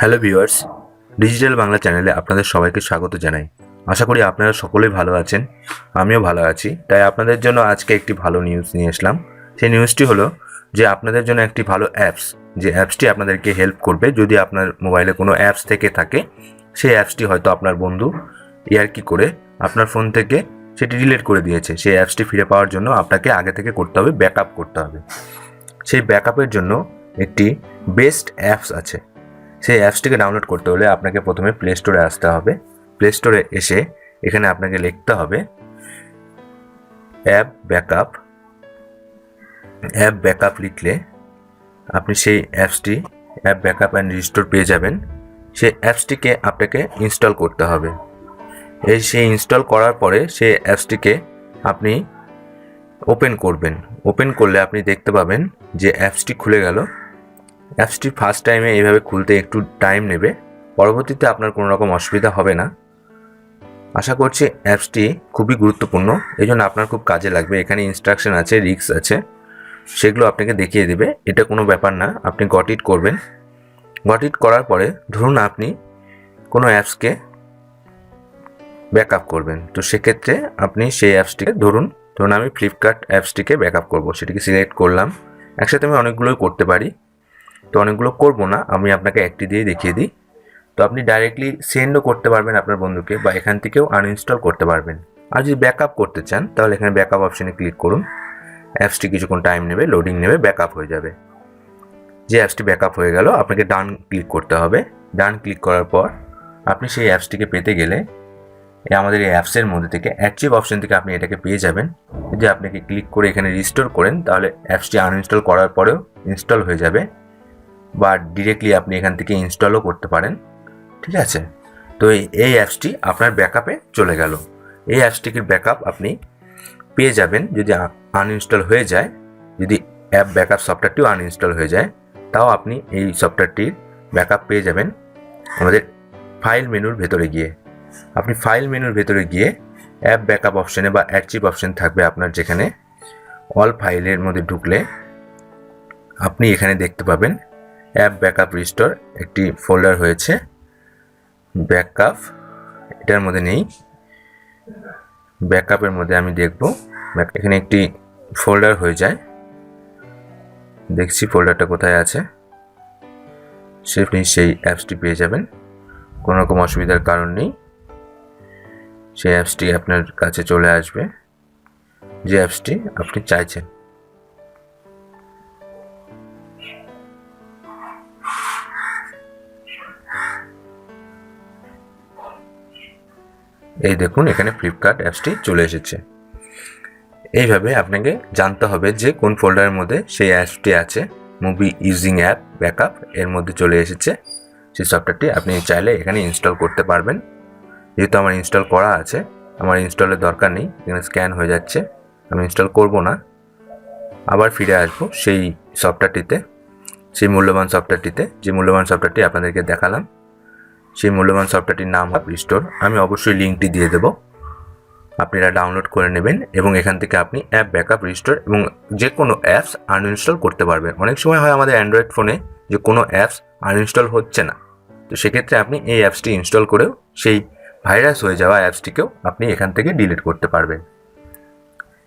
Hello viewers, digital Bangla চ্যানেলে আপনাদের সবাইকে স্বাগত জানাই। আশা করি আপনারা সকলেই ভালো আছেন, আমিও ভালো আছি। তাই আপনাদের জন্য আজকে একটি ভালো নিউজ নিয়ে আসলাম। সেই নিউজটি হলো যে আপনাদের জন্য একটি ভালো অ্যাপস যে অ্যাপসটি আপনাদেরকে হেল্প করবে যদি আপনার মোবাইলে কোনো অ্যাপস থেকে থাকে, সেই অ্যাপসটি হয়তো আপনার বন্ধু ইয়ারকি করে আপনার ফোন থেকে সেটি ডিলিট করে দিয়েছে। সেই অ্যাপসটি ফিরে পাওয়ার জন্য আপনাকে আগে থেকে করতে হবে ব্যাকআপ করতে হবে। সেই ব্যাকআপের জন্য একটি বেস্ট অ্যাপস আছে। সেই অ্যাপসটিকে ডাউনলোড করতে হলে আপনাকে প্রথমে প্লে স্টোরে আসতে হবে। প্লে স্টোরে এসে এখানে আপনাকে লিখতে হবে অ্যাপ ব্যাকআপ অ্যাপ ব্যাকআপ লিখলে আপনি সেই অ্যাপসটি অ্যাপ ব্যাকআপ অ্যান্ড রিস্টোর পেয়ে যাবেন। সেই অ্যাপসটিকে আপনাকে ইনস্টল করতে হবে। এই সেই ইনস্টল করার পরে সেই অ্যাপসটিকে আপনি ওপেন করবেন। ওপেন করলে আপনি দেখতে পাবেন যে অ্যাপসটি খুলে গেল। অ্যাপসটি ফার্স্ট টাইমে এইভাবে খুলতে একটু টাইম নেবে। পরবর্তীতে আপনার কোনো রকম অসুবিধা হবে না। আশা করছি অ্যাপসটি খুবই গুরুত্বপূর্ণ। এই জন্য আপনার খুব কাজে লাগবে। এখানে ইনস্ট্রাকশন আছে রিক্স আছে। সেগুলো আপনাকে দেখিয়ে দেবে। এটা কোনো ব্যাপার না। আপনি গট ইট করবেন। গট ইট করার পরে ধরুন আপনি কোনো অ্যাপসকে ব্যাকআপ করবেন। তো সেক্ষেত্রে আপনি সেই অ্যাপসটিকে ধরুন ধরুন আমি ফ্লিপকার্ট অ্যাপসটিকে ব্যাকআপ করব। সেটিকে সিলেক্ট করলাম। একসাথে আমি অনেকগুলোই করতে পারি। তো অনেকগুলো করব না, আমি আপনাকে একটি দিয়ে দেখিয়ে দিই। তো আপনি ডাইরেক্টলি সেন্ডও করতে পারবেন আপনার বন্ধুকে বা এখান থেকেও আনইনস্টল করতে পারবেন। আর যদি ব্যাকআপ করতে চান, তাহলে এখানে ব্যাকআপ অপশানে ক্লিক করুন। অ্যাপসটি কিছুক্ষণ টাইম নেবে লোডিং নেবে ব্যাকআপ হয়ে যাবে। যে অ্যাপসটি ব্যাকআপ হয়ে গেল, আপনাকে ডান ক্লিক করতে হবে। ডান ক্লিক করার পর আপনি সেই অ্যাপসটিকে পেতে গেলে আমাদের এই অ্যাপসের মধ্যে থেকে অ্যাচিভ অপশন থেকে আপনি এটাকে পেয়ে যাবেন। যদি আপনাকে ক্লিক করে এখানে রিস্টোর করেন, তাহলে অ্যাপসটি আনইনস্টল করার পরেও ইনস্টল হয়ে যাবে। বা ডিরেক্টলি আপনি এখান থেকে ইনস্টলও করতে পারেন, ঠিক আছে? তো এই অ্যাপসটি আপনার ব্যাকআপে চলে গেল। এই অ্যাপসটিকে ব্যাকআপ আপনি পেয়ে যাবেন যদি আনইনস্টল হয়ে যায়। যদি অ্যাপ ব্যাকআপ সফটওয়্যারটিও আনইনস্টল হয়ে যায়, তাও আপনি এই সফটওয়্যারটির ব্যাকআপ পেয়ে যাবেন আমাদের ফাইল মেনুর ভেতরে গিয়ে। আপনি ফাইল মেনুর ভেতরে গিয়ে অ্যাপ ব্যাকআপ অপশানে বা অ্যাচিভ অপশান থাকবে আপনার যেখানে অল ফাইলের মধ্যে ঢুকলে আপনি এখানে দেখতে পাবেন অ্যাপ ব্যাকআপ রিস্টোর একটি ফোল্ডার হয়েছে। ব্যাকআপ এটার মধ্যে নেই। ব্যাকআপের মধ্যে আমি দেখব। এখানে একটি ফোল্ডার হয়ে যায়। দেখছি ফোল্ডারটা কোথায় আছে। সে আপনি সেই অ্যাপসটি পেয়ে যাবেন। কোনো রকম অসুবিধার কারণ নেই। সেই অ্যাপসটি আপনার কাছে চলে আসবে। যে অ্যাপসটি আপনি চাইছেন। এই দেখুন, এখানে ফ্লিপকার্ট অ্যাপসটি চলে এসেছে। এইভাবে আপনাকে জানতে হবে যে কোন ফোল্ডারের মধ্যে সেই অ্যাপসটি আছে। মুভি ইউজিং অ্যাপ ব্যাকআপ এর মধ্যে চলে এসেছে। সেই সফটওয়্যারটি আপনি চাইলে এখানে ইনস্টল করতে পারবেন। যেহেতু আমার ইনস্টল করা আছে, আমার ইনস্টলের দরকার নেই, এখানে স্ক্যান হয়ে যাচ্ছে, আমি ইনস্টল করব না। আবার ফিরে আসব সেই সফটওয়্যারটিতে সেই মূল্যবান সফটওয়্যারটিতে যে মূল্যবান সফটওয়্যারটি আপনাদেরকে দেখালাম। সেই মূল্যবান সফটওয়্যারটির নাম হবে স্টোর আমি অবশ্যই লিঙ্কটি দিয়ে দেবো। আপনারা ডাউনলোড করে নেবেন এবং এখান থেকে আপনি অ্যাপ ব্যাকআপ রিস্টোর এবং যে কোনো অ্যাপস আনইনস্টল করতে পারবেন। অনেক সময় হয় আমাদের অ্যান্ড্রয়েড ফোনে যে কোনো অ্যাপস আনইনস্টল হচ্ছে না। তো সেক্ষেত্রে আপনি এই অ্যাপসটি ইনস্টল করেও সেই ভাইরাস হয়ে যাওয়া অ্যাপসটিকেও আপনি এখান থেকে ডিলিট করতে পারবেন।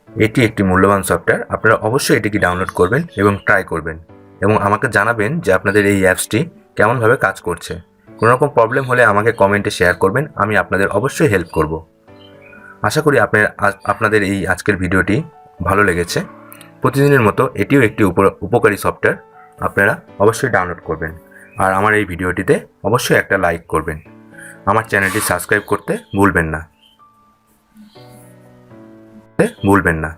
এটি একটি মূল্যবান সফটওয়্যার। আপনারা অবশ্যই এটিকে ডাউনলোড করবেন এবং ট্রাই করবেন এবং আমাকে জানাবেন যে আপনাদের এই অ্যাপসটি কেমনভাবে কাজ করছে। কোনো রকম প্রবলেম হলে আমাকে কমেন্টে শেয়ার করবেন, আমি আপনাদের অবশ্যই হেল্প করব। আশা করি আপনার আপনাদের এই আজকের ভিডিওটি ভালো লেগেছে। প্রতিদিনের মতো এটিও একটি উপকারী সফটওয়্যার আপনারা অবশ্যই ডাউনলোড করবেন। আর আমার এই ভিডিওটিতে অবশ্যই একটা লাইক করবেন। আমার চ্যানেলটি সাবস্ক্রাইব করতে ভুলবেন না। ভুলবেন না।